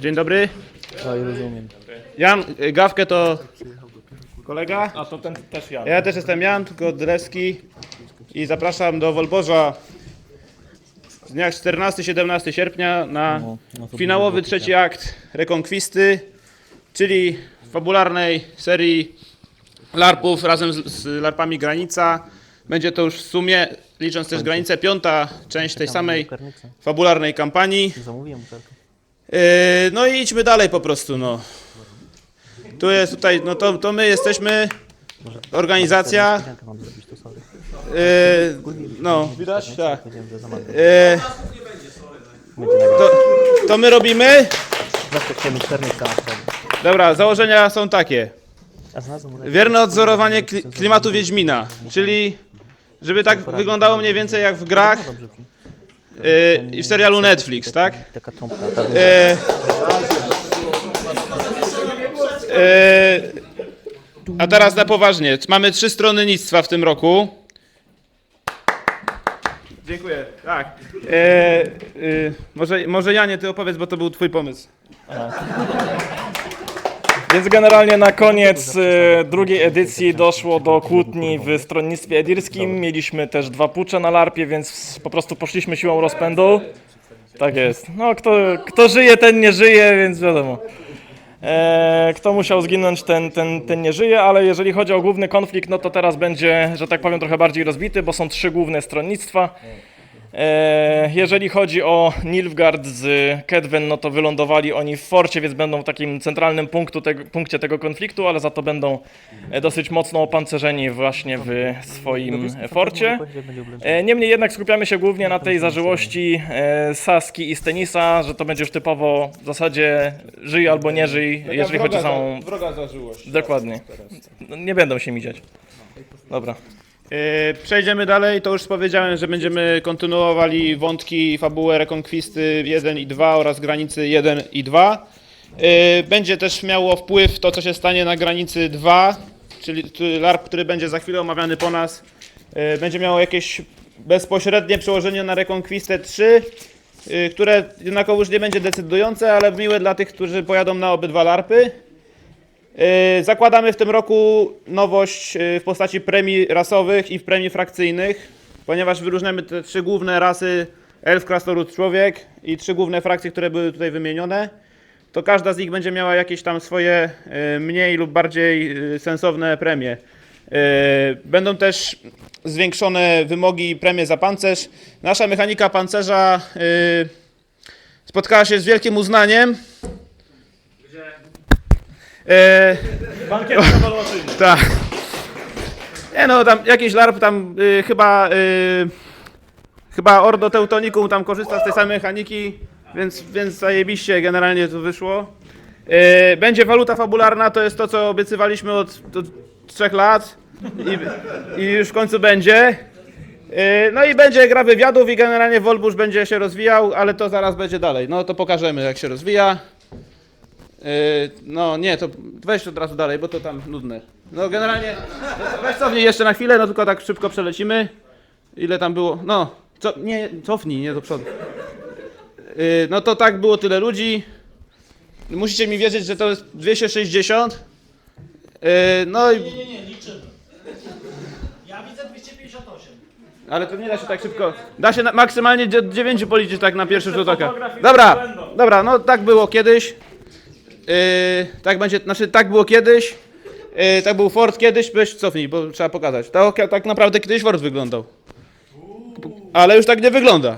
Dzień dobry. Oj, rozumiem. Jan y, Gawkę to kolega. A to ten też ja. Ja też jestem Jan Godlewski i zapraszam do Wolborza w dniach 14-17 sierpnia na No, no to finałowy trzeci akt Rekonkwisty, czyli fabularnej serii larpów razem z, z larpami Granica. Będzie to już w sumie, licząc też granicę, piąta część tej samej fabularnej kampanii. Zamówiłem butelkę. Yy, no i idźmy dalej po prostu, no. Tu jest tutaj, no to, to my jesteśmy, organizacja, yy, no, widać? Tak. Yy, to, to my robimy. Dobra, założenia są takie. Wierne odzorowanie kli- klimatu Wiedźmina, czyli żeby tak wyglądało mniej więcej jak w grach i w serialu Netflix, tak? Taka trąbka, ta duża. E, e, a teraz na poważnie. Mamy trzy stronnictwa w tym roku. Dziękuję. Tak. E, e, może, może Janie, ty opowiedz, bo to był twój pomysł. Więc generalnie na koniec e, drugiej edycji doszło do kłótni w stronnictwie edirskim. Mieliśmy też dwa pucze na larpie, więc po prostu poszliśmy siłą rozpędu. Tak jest. No, kto, kto żyje, ten nie żyje, więc wiadomo. E, kto musiał zginąć, ten, ten, ten nie żyje, ale jeżeli chodzi o główny konflikt, no to teraz będzie, że tak powiem, trochę bardziej rozbity, bo są trzy główne stronnictwa. E, jeżeli chodzi o Nilfgaard z Kedwen, no to wylądowali oni w forcie, więc będą w takim centralnym punktu tego, punkcie tego konfliktu, ale za to będą e, dosyć mocno opancerzeni właśnie w swoim forcie. Będzie oblężony. E, Niemniej jednak skupiamy się głównie na tej zażyłości Saski i Stenisa, że to będzie już typowo w zasadzie żyj albo nie żyj, jeżeli chodzi o samą... Wroga zażyłość. Dokładnie. No, Nie będą się midziać. Dobra. E, Przejdziemy dalej, to już powiedziałem, że będziemy kontynuowali wątki i fabułę Rekonkwisty 1 i 2 oraz granicy 1 i 2. E, Będzie też miało wpływ to, co się stanie na granicy 2, czyli LARP, który będzie za chwilę omawiany po nas, e, będzie miało jakieś bezpośrednie przełożenie na Rekonkwistę 3, e, które jednakowoż nie będzie decydujące, ale miłe dla tych, którzy pojadą na obydwa LARPy. Yy, Zakładamy w tym roku nowość yy, w postaci premii rasowych i w premii frakcyjnych, ponieważ wyróżniamy te trzy główne rasy elf, krasnolud, człowiek i trzy główne frakcje, które były tutaj wymienione. To każda z nich będzie miała jakieś tam swoje yy, mniej lub bardziej sensowne premie. Będą też zwiększone wymogi i premie za pancerz. Nasza mechanika pancerza spotkała się z wielkim uznaniem. Yy, Bankiet tak. Nie no, tam jakiś LARP tam y, chyba y, chyba Ordo Teutonikum tam korzysta z tej samej mechaniki, więc, więc zajebiście generalnie to wyszło. Y, będzie waluta fabularna, to jest to co obiecywaliśmy od, od trzech lat i, i już w końcu będzie. Y, No i będzie gra wywiadów i generalnie Wolbusz będzie się rozwijał, ale to zaraz będzie dalej. No to pokażemy jak się rozwija. Yy, no nie, to weź od razu dalej, bo to tam nudne. No generalnie, weź cofnij jeszcze na chwilę, no tylko tak szybko przelecimy. Ile tam było? No, co, nie, cofnij, nie do przodu. Yy, no to tak było tyle ludzi. Musicie mi wierzyć, że to jest 260. Yy, no i... Nie, nie, nie, liczymy. Ja widzę 258. Ale to nie da się tak szybko. Da się maksymalnie 9 policzyć tak na pierwszy rzut oka. Dobra, dobra, no tak było kiedyś. Yy, tak będzie, znaczy tak było kiedyś. Yy, tak był Ford kiedyś, weź cofnij, bo trzeba pokazać. Tak, tak naprawdę kiedyś Ford wyglądał. Ale już tak nie wygląda.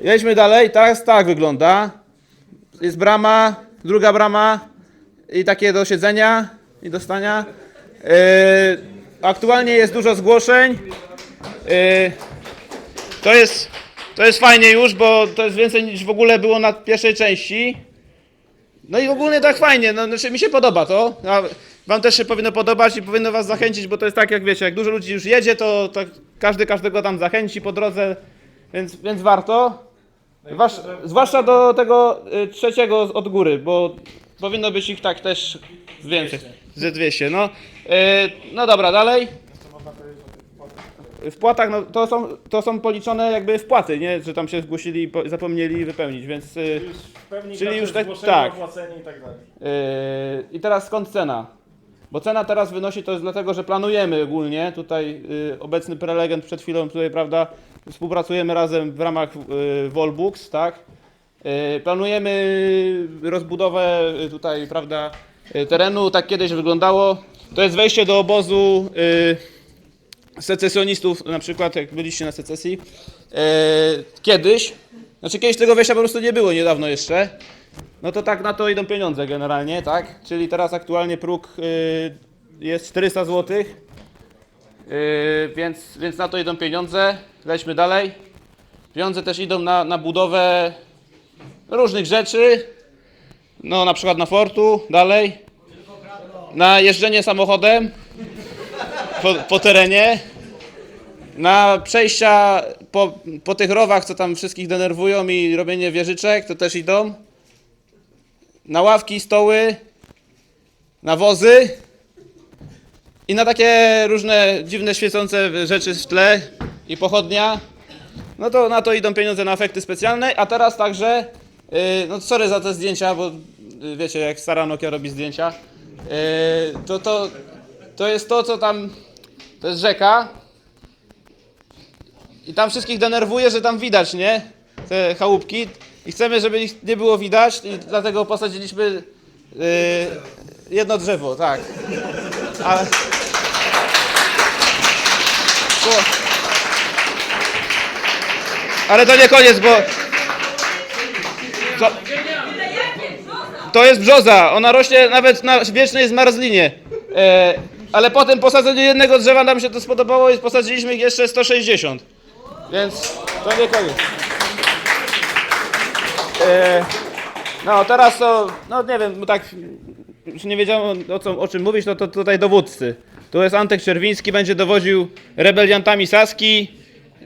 Jedźmy dalej, tak, tak wygląda. Jest brama, druga brama i takie do siedzenia i do stania. Yy, aktualnie jest dużo zgłoszeń. Yy, to jest, to jest fajnie już, bo to jest więcej niż w ogóle było na pierwszej części. No i ogólnie tak fajnie, no znaczy mi się podoba to. A wam też się powinno podobać i powinno was zachęcić, bo to jest tak jak wiecie, jak dużo ludzi już jedzie, to, to każdy każdego tam zachęci po drodze, więc, więc warto. Wasz, zwłaszcza do tego y, trzeciego od góry, bo powinno być ich tak też więcej. Ze 200, no. Y, no dobra, dalej. W płatach no, to, są, to są policzone jakby wpłaty, nie? Że tam się zgłosili i po- zapomnieli wypełnić, więc... y, Czyli już tak- tak. i tak dalej. Yy, I teraz skąd cena? Bo cena teraz wynosi, to jest dlatego, że planujemy ogólnie, tutaj yy, obecny prelegent przed chwilą tutaj, prawda, współpracujemy razem w ramach yy, Volbooks, tak? Yy, planujemy rozbudowę yy, tutaj, prawda, yy, terenu, tak kiedyś wyglądało. To jest wejście do obozu yy, secesjonistów, na przykład jak byliście na secesji. Yy, kiedyś, znaczy kiedyś tego wejścia po prostu nie było niedawno jeszcze. No to tak na to idą pieniądze generalnie, tak? Czyli teraz aktualnie próg y, jest 400 zł. Y, więc, więc na to idą pieniądze. Lećmy dalej. Pieniądze też idą na, na budowę różnych rzeczy. No na przykład na fortu, dalej. Na jeżdżenie samochodem po, po terenie. Na przejścia po, po tych rowach, co tam wszystkich denerwują i robienie wieżyczek, to też idą na ławki, stoły, na wozy i na takie różne dziwne świecące rzeczy w tle i pochodnia. No to na to idą pieniądze na efekty specjalne, a teraz także, yy, no sorry za te zdjęcia, bo yy, wiecie jak stara Nokia robi zdjęcia, yy, to, to, to jest to co tam, to jest rzeka i tam wszystkich denerwuje, że tam widać, nie? Te chałupki. I chcemy, żeby ich nie było widać, i dlatego posadziliśmy yy, jedno drzewo, tak. Ale... Ale to nie koniec, bo... To, to jest brzoza, ona rośnie nawet na wiecznej zmarzlinie. E, ale po tym posadzeniu jednego drzewa nam się to spodobało i posadziliśmy ich jeszcze 160. Więc to nie koniec. E, no teraz to, no nie wiem, bo tak już nie wiedziałem o, co, o czym mówić, no to tutaj dowódcy. Tu jest Antek Czerwiński, będzie dowodził rebeliantami Saski.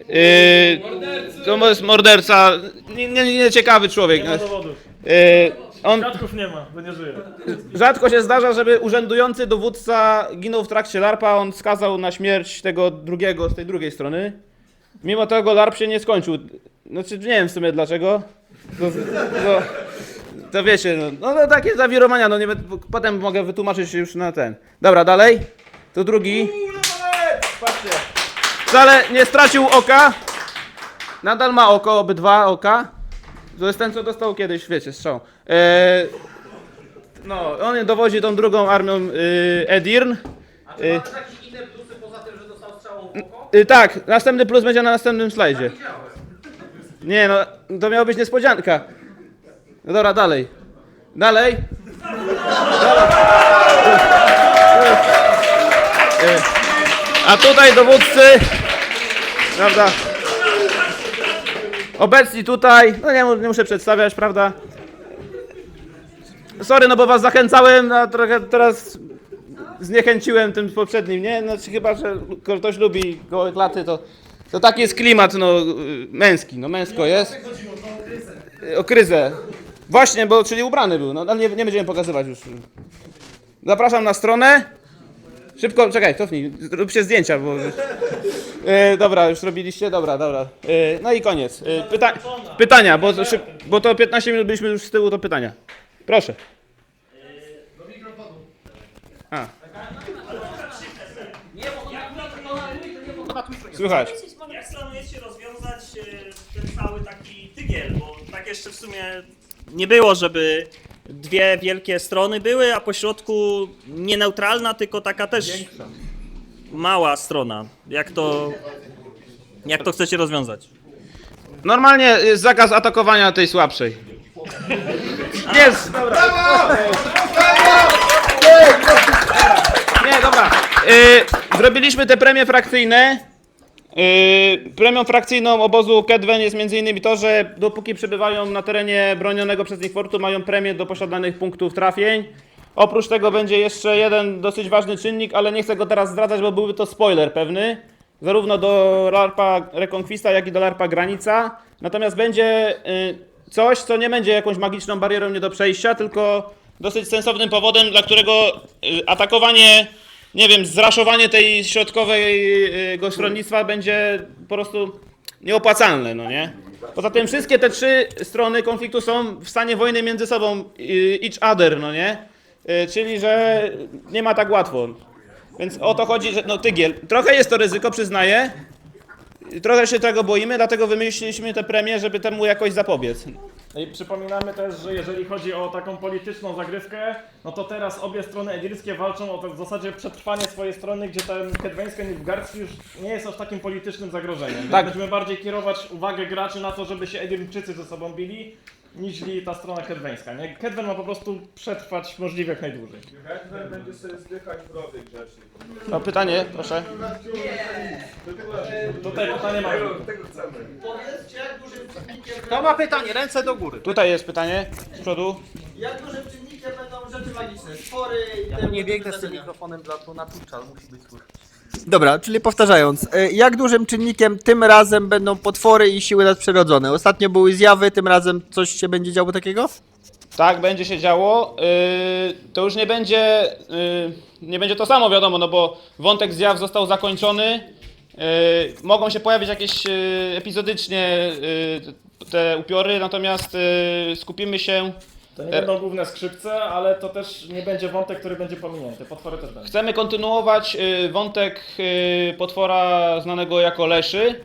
Yy, to jest morderca, nie, nie, nie człowiek. no. dowodów. Yy, on, Świadków nie ma, bo nie żyje. rzadko się zdarza, żeby urzędujący dowódca ginął w trakcie larpa, on skazał na śmierć tego drugiego z tej drugiej strony. Mimo tego larp się nie skończył. Znaczy nie wiem w sumie dlaczego. To, to, to wiecie, no, no, no takie zawirowania, no nie, będę- potem mogę wytłumaczyć się już na ten. Dobra, dalej. Tu drugi. Patrzcie. Wcale nie stracił oka. Nadal ma oko, obydwa oka. To jest ten, co dostał kiedyś, wiecie, strzał. Eee, no, on dowodzi tą drugą armią y, Edirn. Y, jakieś inne plusy poza tym, że dostał strzałą w oko? y, tak, następny plus będzie na następnym slajdzie. Nie no, to miała być niespodzianka. No dobra, dalej. Dalej. Dalej. A tutaj dowódcy, prawda? Obecni tutaj, no nie, nie muszę przedstawiać, prawda? Sorry, no bo was zachęcałem, a trochę teraz zniechęciłem tym poprzednim, nie? Znaczy chyba, że ktoś lubi gołe klaty, to, to taki jest klimat, no, męski, no męsko jest. Y, O kryzę. Właśnie, bo, czyli ubrany był, no, ale nie, nie będziemy pokazywać już. Zapraszam na stronę. Szybko, czekaj, cofnij, róbcie zdjęcia, bo... E, dobra, już robiliście? Dobra, dobra. E, no i koniec. E, pyta pytania, bo, to szyb- bo to 15 minut byliśmy już z tyłu, to pytania. Proszę. A. Słychać. Jak planujecie rozwiązać e, ten cały taki tygiel? Bo tak jeszcze w sumie nie było, żeby dwie wielkie strony były, a po środku nie neutralna, tylko taka też mała strona. Jak to, jak to chcecie rozwiązać? Normalnie jest zakaz atakowania tej słabszej. Jest! Dobra. Nie, dobra. Y, zrobiliśmy te premie frakcyjne. Y, premią frakcyjną obozu Kedwen jest m.in. to, że dopóki przebywają na terenie bronionego przez nich fortu, mają premię do posiadanych punktów trafień. Oprócz tego będzie jeszcze jeden dosyć ważny czynnik, ale nie chcę go teraz zdradzać, bo byłby to spoiler pewny. Zarówno do LARPA Reconquista, jak i do LARPA Granica. Natomiast będzie y, coś, co nie będzie jakąś magiczną barierą nie do przejścia, tylko dosyć sensownym powodem, dla którego y, atakowanie nie wiem, zraszowanie tej środkowej y, go stronnictwa będzie po prostu nieopłacalne, no nie? Poza tym wszystkie te trzy strony konfliktu są w stanie wojny między sobą, y, each other, no nie? Y, Czyli, że nie ma tak łatwo. Więc o to chodzi, że no tygiel. Trochę jest to ryzyko, przyznaję. Trochę się tego boimy, dlatego wymyśliliśmy tę premię, żeby temu jakoś zapobiec. No I przypominamy też, że jeżeli chodzi o taką polityczną zagrywkę, no to teraz obie strony edirskie walczą o to w zasadzie przetrwanie swojej strony, gdzie ten Kedweńsko-Nilfgaardzki już nie jest aż takim politycznym zagrożeniem. Tak. Będziemy bardziej kierować uwagę graczy na to, żeby się Edirmczycy ze sobą bili, niż ta strona kedweńska. Nie? Kedwen ma po prostu przetrwać możliwie jak najdłużej. Hetman będzie sobie zdychać w brody grzecznie. No pytanie, proszę. Tutaj pytanie mamy. Tego chcemy. Powiedzcie, jak dużym czynnikiem, Kto ma pytanie? Ręce do góry. Tutaj jest pytanie z przodu. jak dużym czynnikiem będą rzeczy magiczne? Spory i Ja te nie biegnę z tym mikrofonem dla tu na Twitcha, ale musi być słychać. Dobra, czyli powtarzając, e, jak dużym czynnikiem tym razem będą potwory i siły nadprzyrodzone? Ostatnio były zjawy, tym razem coś się będzie działo takiego? Tak, będzie się działo. Yy, to już nie będzie, yy, nie będzie to samo, wiadomo, no bo wątek zjaw został zakończony. Yy, mogą się pojawić jakieś epizodycznie te upiory, natomiast skupimy się. To nie będą główne skrzypce, ale to też nie będzie wątek, który będzie pominięty. Potwory też będą. Chcemy kontynuować yy, wątek yy, potwora znanego jako Leszy,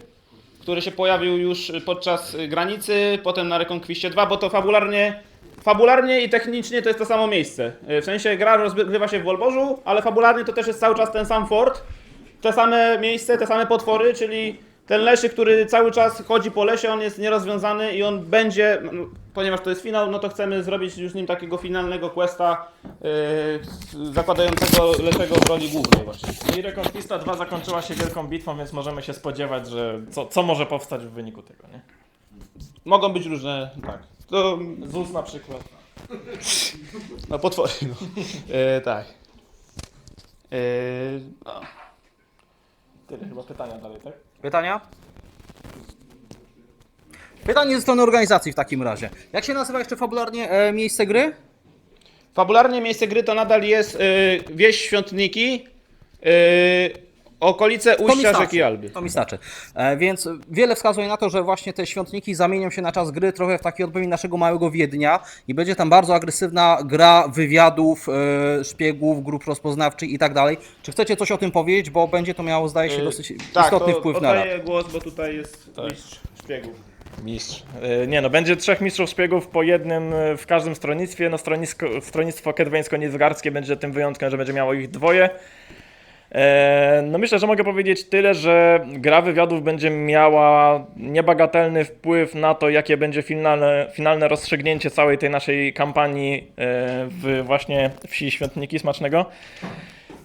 który się pojawił już podczas y, granicy, potem na Rekonkwiście 2, bo to fabularnie, fabularnie i technicznie to jest to samo miejsce. Y, W sensie gra rozgrywa się w Wolborzu, ale fabularnie to też jest cały czas ten sam fort, te same miejsce, te same potwory, czyli ten Leszy, który cały czas chodzi po lesie, on jest nierozwiązany i on będzie, no, ponieważ to jest finał, no to chcemy zrobić już z nim takiego finalnego questa yy, zakładającego Leszego w roli głównej właśnie. I Reconquista 2 zakończyła się wielką bitwą, więc możemy się spodziewać, że co, co może powstać w wyniku tego, nie? Mogą być różne, tak. To, ZUS na przykład. no potwory, no. E, tak. E, no. Tyle chyba pytania dalej, tak? Pytania? Pytanie ze strony organizacji w takim razie. Jak się nazywa jeszcze fabularnie e, miejsce gry? Fabularnie miejsce gry to nadal jest e, wieś Świątniki, e, okolice To ujścia starczy. rzeki Alby. To mi starczy. E, więc wiele wskazuje na to, że właśnie te świątniki zamienią się na czas gry trochę w taki odpowiedź naszego małego Wiednia i będzie tam bardzo agresywna gra wywiadów, e, szpiegów, grup rozpoznawczych i tak dalej. Czy chcecie coś o tym powiedzieć, bo będzie to miało zdaje się E, dosyć tak, istotny to wpływ na rad. oddaję głos, bo tutaj jest mistrz szpiegów. Mistrz. E, Nie no, będzie trzech mistrzów szpiegów po jednym e, w każdym stronnictwie. No stronnisko, stronnictwo kedweńsko-nizgardzkie będzie tym wyjątkiem, że będzie miało ich dwoje. E, No myślę, że mogę powiedzieć tyle, że gra wywiadów będzie miała niebagatelny wpływ na to, jakie będzie finalne, finalne rozstrzygnięcie całej tej naszej kampanii e, w właśnie wsi Świątniki Smacznego.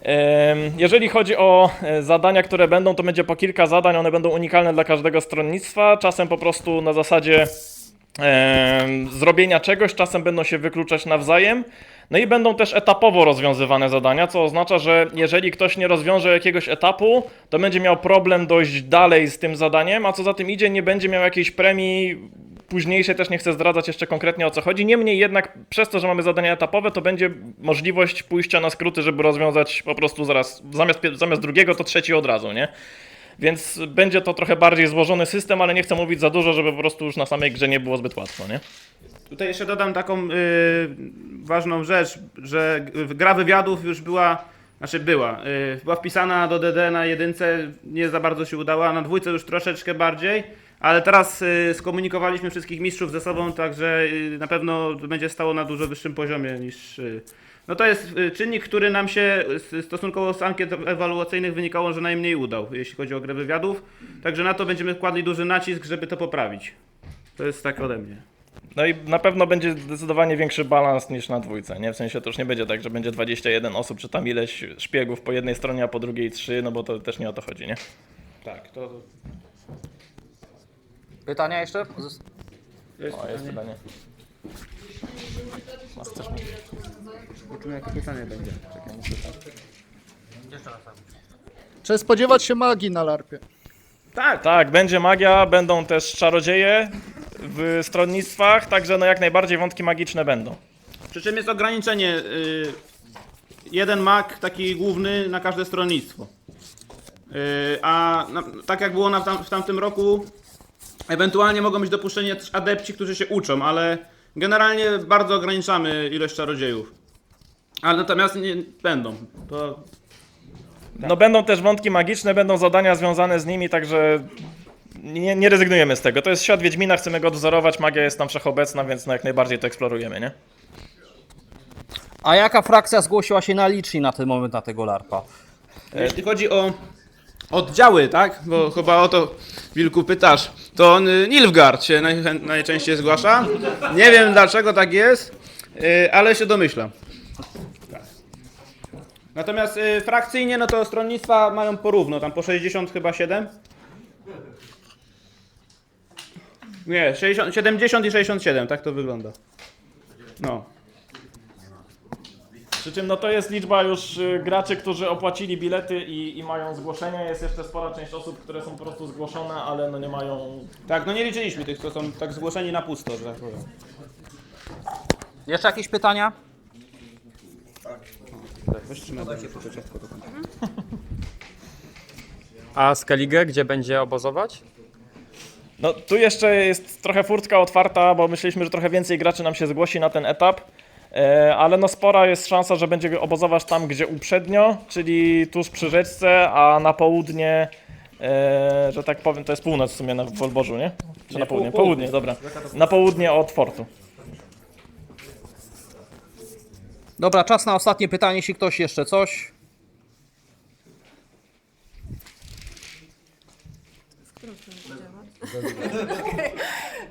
Em, Jeżeli chodzi o e, zadania, które będą, to będzie po kilka zadań, one będą unikalne dla każdego stronnictwa, czasem po prostu na zasadzie zrobienia czegoś, czasem będą się wykluczać nawzajem. No i będą też etapowo rozwiązywane zadania, co oznacza, że jeżeli ktoś nie rozwiąże jakiegoś etapu, to będzie miał problem dojść dalej z tym zadaniem, a co za tym idzie, nie będzie miał jakiejś premii późniejszej, też nie chcę zdradzać jeszcze konkretnie o co chodzi. Niemniej jednak przez to, że mamy zadania etapowe, to będzie możliwość pójścia na skróty, żeby rozwiązać po prostu zaraz, zamiast, zamiast drugiego, to trzeci od razu, nie? Więc będzie to trochę bardziej złożony system, ale nie chcę mówić za dużo, żeby po prostu już na samej grze nie było zbyt łatwo, nie? Tutaj jeszcze dodam taką y, ważną rzecz, że gra wywiadów już była, znaczy była, y, była wpisana do DD na jedynce, nie za bardzo się udała, na dwójce już troszeczkę bardziej, ale teraz y, skomunikowaliśmy wszystkich mistrzów ze sobą, także y, na pewno będzie stało na dużo wyższym poziomie niż... Y, no to jest y, czynnik, który nam się stosunkowo z ankiet ewaluacyjnych wynikało, że najmniej udał, jeśli chodzi o grę wywiadów. Także na to będziemy kładli duży nacisk, żeby to poprawić. To jest tak ode mnie. No i na pewno będzie zdecydowanie większy balans niż na dwójce, nie? W sensie to już nie będzie tak, że będzie 21 osób, czy tam ileś szpiegów po jednej stronie, a po drugiej 3, no bo to też nie o to chodzi, nie? Tak, to... Pytania jeszcze? O, jest pytanie. Masz coś mówić? Jakie pytanie będzie? Czy spodziewać się magii na larpie? Tak, Tak, będzie magia, będą też czarodzieje w stronnictwach, także no jak najbardziej wątki magiczne będą. Przy czym jest ograniczenie y, jeden mak taki główny na każde stronnictwo. Yy, a na, tak jak było na, tam, w tamtym roku, ewentualnie mogą być dopuszczeni jacyś adepci, którzy się uczą, ale generalnie bardzo ograniczamy ilość czarodziejów. Ale natomiast nie będą. To No będą też wątki magiczne, będą zadania związane z nimi, także nie, nie rezygnujemy z tego. To jest świat Wiedźmina, chcemy go odwzorować, magia jest tam wszechobecna, więc no jak najbardziej to eksplorujemy, nie? A jaka frakcja zgłosiła się na liczni na ten moment na tego LARPa? Jeśli chodzi o oddziały, tak? Bo chyba o to Wilku pytasz. To on, y, Nilfgaard się najchę- najczęściej zgłasza. Nie wiem dlaczego tak jest, y, ale się domyślam. Natomiast y, frakcyjnie, no to stronnictwa mają porówno, tam po 60 chyba 7. Nie, 60, 70 i 67, tak to wygląda. No. Przy czym no to jest liczba już y, graczy, którzy opłacili bilety i, i mają zgłoszenia. Jest jeszcze spora część osób, które są po prostu zgłoszone, ale no nie mają Tak, no nie liczyliśmy tych, co są tak zgłoszeni na pusto, że tak powiem. Jeszcze jakieś pytania? Weź trzymaj, ciastko. A Skellige, gdzie będzie obozować? No tu jeszcze jest trochę furtka otwarta, bo myśleliśmy, że trochę więcej graczy nam się zgłosi na ten etap. E, Ale no spora jest szansa, że będzie obozować tam, gdzie uprzednio, czyli tuż przy rzeczce, a na południe, e, że tak powiem, to jest północ w sumie na Wolborzu, nie? Czy na południe? Południe, dobra. Na południe od fortu. Dobra, czas na ostatnie pytanie, jeśli ktoś jeszcze coś.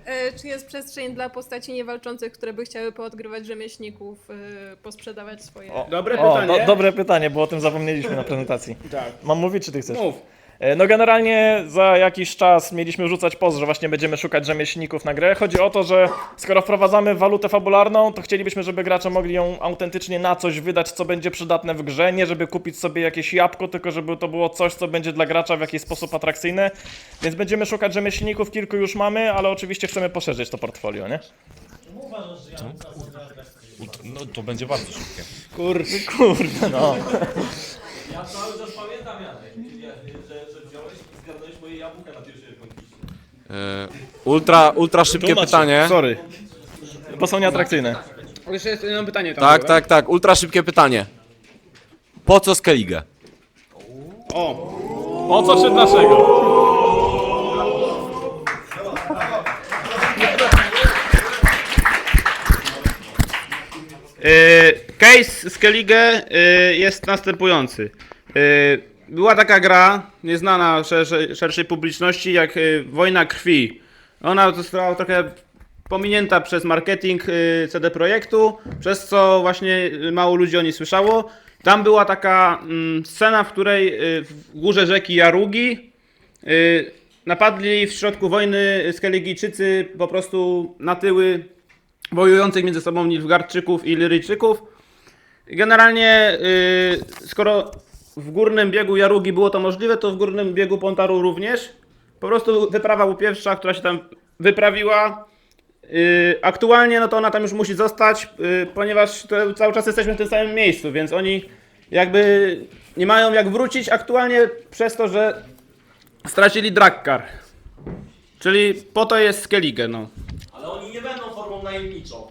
E, Czy jest przestrzeń dla postaci niewalczących, które by chciały poodgrywać rzemieślników, e, posprzedawać swoje... Dobre O, pytanie. do, dobre pytanie, bo o tym zapomnieliśmy na prezentacji. Tak. Mam mówić, czy ty chcesz? Mów. E, No generalnie za jakiś czas mieliśmy rzucać post, że właśnie będziemy szukać rzemieślników na grę. Chodzi o to, że skoro wprowadzamy walutę fabularną, to chcielibyśmy, żeby gracze mogli ją autentycznie na coś wydać, co będzie przydatne w grze. Nie żeby kupić sobie jakieś jabłko, tylko żeby to było coś, co będzie dla gracza w jakiś sposób atrakcyjne. Więc będziemy szukać rzemieślników, kilku już mamy, ale oczywiście chcemy poszerzyć to portfolio, nie? No to będzie bardzo szybkie. Kurde. Kurde, no. Ja cały czas pamiętam, Janek, że, że wziąłeś i zgadnąłeś moje jabłka na pierwszej konkiście. E, ultra, ultra szybkie pytanie. Sorry. Bo są nieatrakcyjne. Jeszcze jest jedno pytanie tam. Tak, było, tak, tak. Ultra szybkie pytanie. Po co Skellige? O, Po co czy dlaczego? Yy, Case Skellige yy, jest następujący. Była taka gra, nieznana szerszej, szerszej publiczności, jak yy, Wojna Krwi. Ona została trochę pominięta przez marketing yy, CD Projektu, przez co właśnie yy, mało ludzi o niej słyszało. Tam była taka mm, scena, w której w górze rzeki Jarugi napadli w środku wojny Skeligijczycy po prostu na tyły wojujących między sobą Nilfgaardczyków i Liryjczyków. Generalnie, skoro w górnym biegu Jarugi było to możliwe, to w górnym biegu Pontaru również. Po prostu wyprawa łupiewsza, która się tam wyprawiła. Yy, aktualnie no to ona tam już musi zostać, yy, ponieważ to cały czas jesteśmy w tym samym miejscu, więc oni jakby nie mają jak wrócić aktualnie przez to, że stracili Drakkar. Czyli po to jest Skellige, no. Ale oni nie będą formą najemniczą.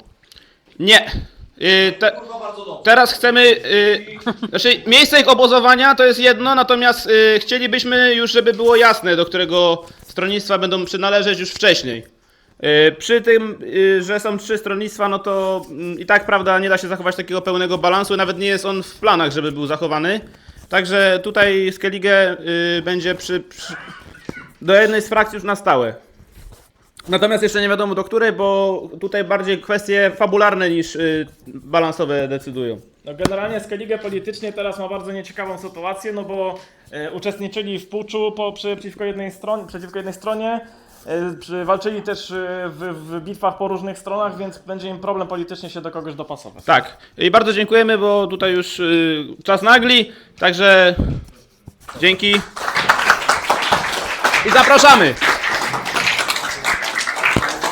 Nie. Yy, te, teraz chcemy. Yy, znaczy, miejsce ich obozowania to jest jedno, natomiast yy, chcielibyśmy już, żeby było jasne, do którego stronnictwa będą przynależeć już wcześniej. Przy tym, że są trzy stronnictwa, no to mm, i tak, prawda, nie da się zachować takiego pełnego balansu, nawet nie jest on w planach, żeby był zachowany. Także tutaj Skellige będzie przy, przy, do jednej z frakcji już na stałe. Natomiast jeszcze nie wiadomo do której, bo tutaj bardziej kwestie fabularne niż y, balansowe decydują. No generalnie Skellige politycznie teraz ma bardzo nieciekawą sytuację, no bo e, uczestniczyli w puczu po, przeciwko, jednej stronie, przeciwko jednej stronie, e, przy, walczyli też e, w, w bitwach po różnych stronach, więc będzie im problem politycznie się do kogoś dopasować. Tak. I bardzo dziękujemy, bo tutaj już y, czas nagli, także dzięki. I zapraszamy.